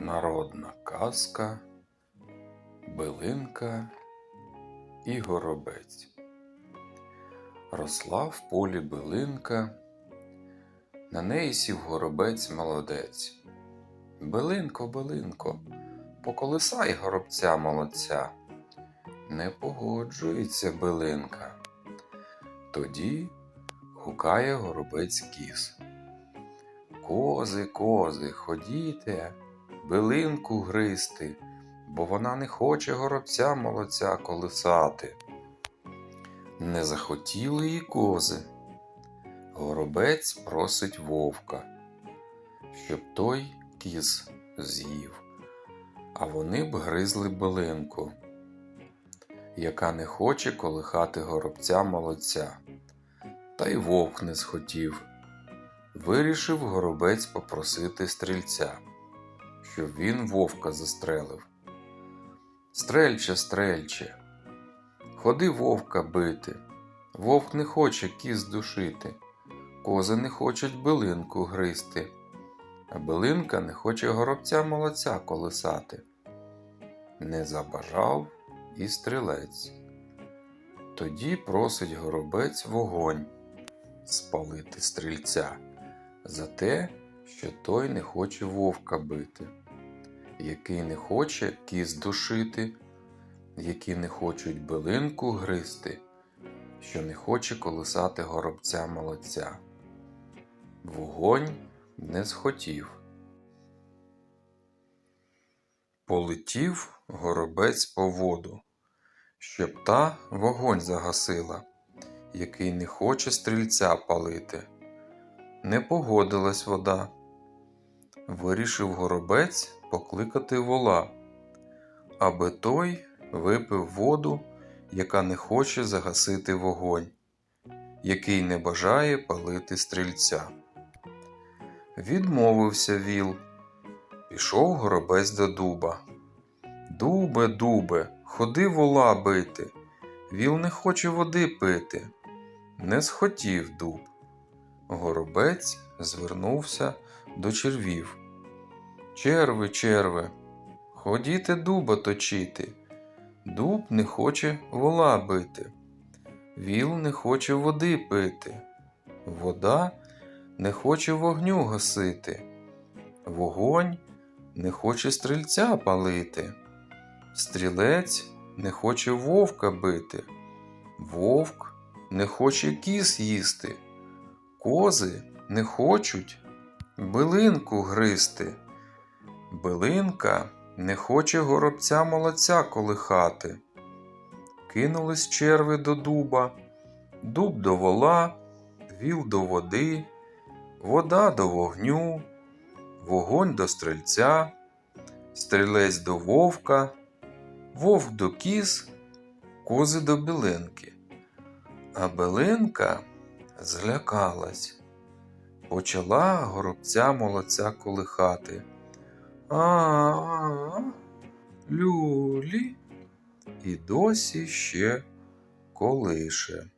Народна казка, билинка і горобець. Росла в полі билинка, на неї сів горобець молодець. Билинко, билинко, поколисай горобця молодця. Не погоджується билинка. Тоді гукає горобець кіз. Кози, кози, ходіте, билинку гристи, бо вона не хоче горобця молодця колисати. Не захотіли і кози. Горобець просить вовка, щоб той кіз з'їв, а вони б гризли билинку, яка не хоче колихати горобця молодця. Та й вовк не схотів. Вирішив горобець попросити стрільця, щоб він вовка застрелив. Стрельче, стрельче, ходи вовка бити. Вовк не хоче кіз душити, кози не хочуть билинку гризти, а билинка не хоче горобця молодця колисати. Не забажав і стрілець. Тоді просить горобець вогонь спалити стрільця за те, що той не хоче вовка бити, який не хоче кіз душити, які не хочуть билинку гризти, що не хоче колисати горобця молодця. Вогонь не схотів. Полетів горобець по воду, щоб та вогонь загасила, який не хоче стрільця палити. Не погодилась вода. Вирішив горобець покликати вола, аби той випив воду, яка не хоче загасити вогонь, який не бажає палити стрільця. Відмовився віл. Пішов горобець до дуба. Дубе, дубе, ходи вола бити. Віл не хоче води пити. Не схотів дуб. Горобець звернувся до червів. Черви, черви, ходіте дуба точити. Дуб не хоче вола бити. Віл не хоче води пити. Вода не хоче вогню гасити. Вогонь не хоче стрільця палити. Стрілець не хоче вовка бити. Вовк не хоче кіс їсти. Кози не хочуть билинку гризти. Билинка не хоче горобця молодця колихати. Кинулись черви до дуба, дуб до вола, віл до води, вода до вогню, вогонь до стрільця, стрілець до вовка, вовк до кіз, кози до билинки. А билинка злякалась, почала горобця молодця колихати. А, а люлі, і досі ще колише.